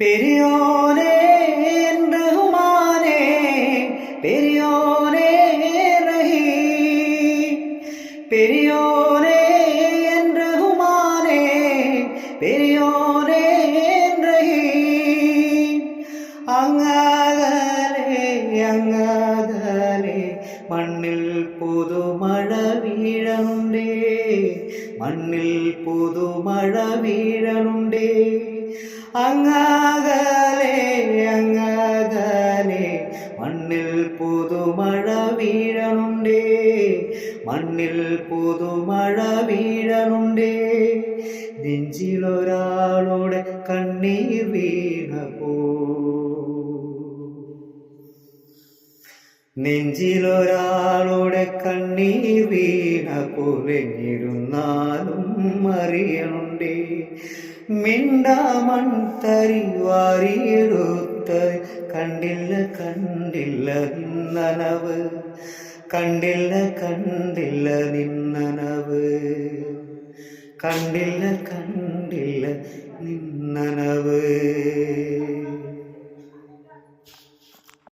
பெரியோனே என்று ஹுமானே பெரியோனே ரஹி. பெரியோனே என்று ஹுமானே பெரியோனே ரஹி. அங்காதலே அங்காதலே மண்ணில் புது மழை வீழனுண்டே மண்ணில் புது மழை അങ്ങകലെ അങ്ങകലെ മണ്ണിൽ പുതുമഴ വീഴണുണ്ടേ. മണ്ണിൽ പുതുമഴ വീഴണുണ്ടേ. നെഞ്ചിലൊരാളുടെ കണ്ണീർ വീണപ്പോ നെഞ്ചിലൊരാളുടെ കണ്ണീർ വീണ പുലഞ്ഞിരുന്നാലും അറിയണുണ്ടേ. മിണ്ടാമൺ തരി വാരിയെടുത്ത് കണ്ടില്ല കണ്ടില്ല നിന്നനവ്. കണ്ടില്ല കണ്ടില്ല നിന്നനവ്. കണ്ടില്ല കണ്ടില്ല നിന്നനവ്.